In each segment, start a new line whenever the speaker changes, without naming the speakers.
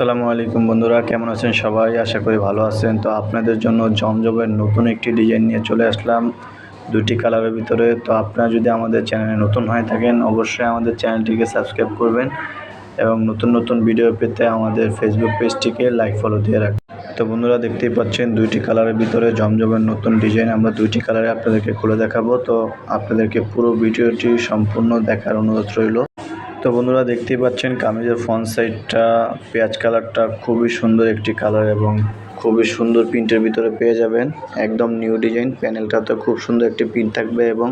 আসসালামু আলাইকুম বন্ধুরা, কেমন আছেন সবাই? আশা করি ভালো আছেন। তো আপনাদের জন্য জমজমের নতুন একটি ডিজাইন নিয়ে চলে আসলাম। দুটি কালারের ভিতরে। তো আপনারা যদি আমাদের চ্যানেলে নতুন হয়ে থাকেন, অবশ্যই আমাদের চ্যানেলটিকে সাবস্ক্রাইব করবেন এবং নতুন নতুন ভিডিও পেতে আমাদের ফেসবুক পেজটিকে লাইক ফলো দিয়ে রাখবেন। তো বন্ধুরা, দেখতেই পাচ্ছেন দুইটি কালারের ভিতরে জমজমের নতুন ডিজাইন। আমরা দুইটি কালারে আপনাদেরকে খুলে দেখাবো। তো আপনাদেরকে পুরো ভিডিওটি সম্পূর্ণ দেখার অনুরোধ রইল। তো বন্ধুরা দেখতেই পাচ্ছেন কামিজের ফ্রন্ট সাইডটা পেঁয়াজ কালারটা খুবই সুন্দর একটি কালার এবং খুবই সুন্দর প্রিন্টের ভিতরে পেয়ে যাবেন। একদম নিউ ডিজাইন প্যানেলটাতে খুব সুন্দর একটি প্রিন্ট থাকবে এবং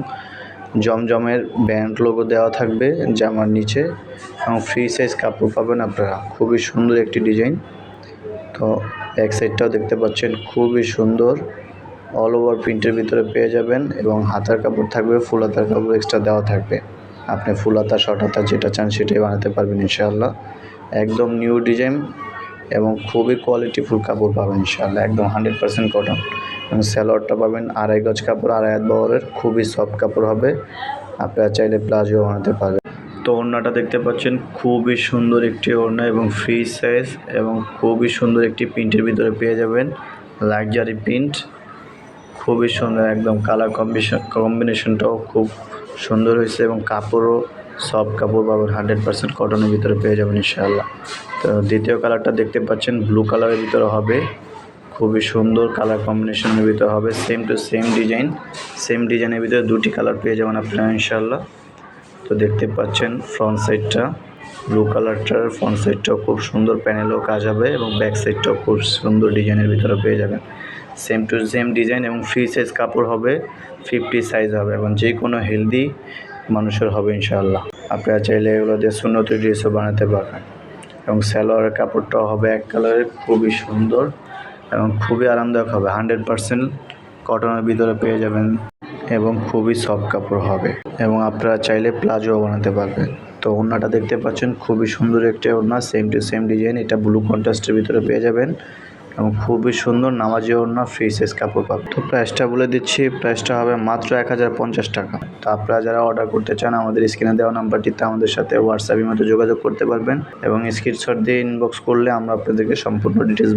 জমজমের ব্যান্ড লোগো দেওয়া থাকবে জামার নিচে এবং ফ্রি সাইজ কাপড় পাবেন আপনারা। খুবই সুন্দর একটি ডিজাইন তো এক সাইডটাও দেখতে পাচ্ছেন, খুবই সুন্দর। অল ওভার প্রিন্টের ভিতরে পেয়ে যাবেন এবং হাতার কাপড় থাকবে, ফুল হাতার কাপড় এক্সট্রা দেওয়া থাকবে। আপনি ফুল হাতা, শর্ট হাতা যেটা চান সেটাই বানাতে পারবেন ইনশাআল্লাহ। একদম নিউ ডিজাইন এবং খুবই কোয়ালিটিফুল কাপড় পাবেন ইনশাআল্লাহ, একদম হান্ড্রেড পার্সেন্ট কটন। এবং স্যালোয়ারটা পাবেন আড়াই গজ কাপড়, আড়াই হাত বহরের, খুবই সফট কাপড় হবে। আপনারা চাইলে প্লাজো বানাতে পারবেন। তো ওড়নাটা দেখতে পাচ্ছেন, খুবই সুন্দর একটি ওড়না এবং ফ্রি সাইজ এবং খুবই সুন্দর একটি প্রিন্টের ভিতরে পেয়ে যাবেন। লাক্সারি প্রিন্ট, খুবই সুন্দর একদম কালার কম্বিনেশন, কম্বিনেশনটাও খুব সুন্দর হয়েছে এবং কাপড়ও সফট কাপড় পাবেন হান্ড্রেড পার্সেন্ট কটনের ভিতরে পেয়ে যাবেন ইনশাআল্লাহ। তো দ্বিতীয় কালারটা দেখতে পাচ্ছেন ব্লু কালারের ভিতরে হবে। খুবই সুন্দর কালার কম্বিনেশনের ভিতরে হবে same to same design same ডিজাইনের ভিতরে দুটি কালার পেয়ে যাবেন আপনারা ইনশাআল্লাহ। তো দেখতে পাচ্ছেন ফ্রন্ট সাইডটা ব্লু কালারটার ফ্রন্ট সাইডটাও খুব সুন্দর প্যানেলও কাজ হবে এবং ব্যাক সাইডটাও খুব সুন্দর ডিজাইনের ভিতরে পেয়ে যাবেন। সেম টু সেম ডিজাইন এবং ফ্রি সাইজ কাপড় হবে ফিফটি সাইজ হবে এবং যে কোনো হেলদি মানুষের হবে ইনশাআল্লাহ। আপনারা চাইলে এগুলো দিয়ে সুন্নত ড্রেসও বানাতে পারবেন। এবং সালোয়ারের কাপড়টাও হবে এক কালারের খুবই সুন্দর এবং খুবই আরামদায়ক হবে। হান্ড্রেড পারসেন্ট কটনের ভিতরে পেয়ে যাবেন এবং খুবই সফট কাপড় হবে। এবং আপনারা চাইলে প্লাজোও বানাতে পারবেন। তো ওড়নাটা দেখতে পাচ্ছেন, খুবই সুন্দর একটা ওড়না সেম টু সেম ডিজাইন এটা ব্লু কন্ট্রাস্টের ভিতরে পেয়ে যাবেন। এবং খুবই সুন্দর নামাজি ওড়না ফ্রি সাইজ কাপড় পাবে। তো প্রাইসটা বলে দিচ্ছি প্রাইসটা হবে মাত্র এক হাজার পঞ্চাশ টাকা। তো আপনারা যারা অর্ডার করতে চান, আমাদের স্ক্রিনে দেওয়া নাম্বারটিতে আমাদের সাথে হোয়াটসঅ্যাপের মতো যোগাযোগ করতে পারবেন এবং স্ক্রিনশট দিয়ে ইনবক্স করলে আমরা আপনাদেরকে সম্পূর্ণ ডিটেলস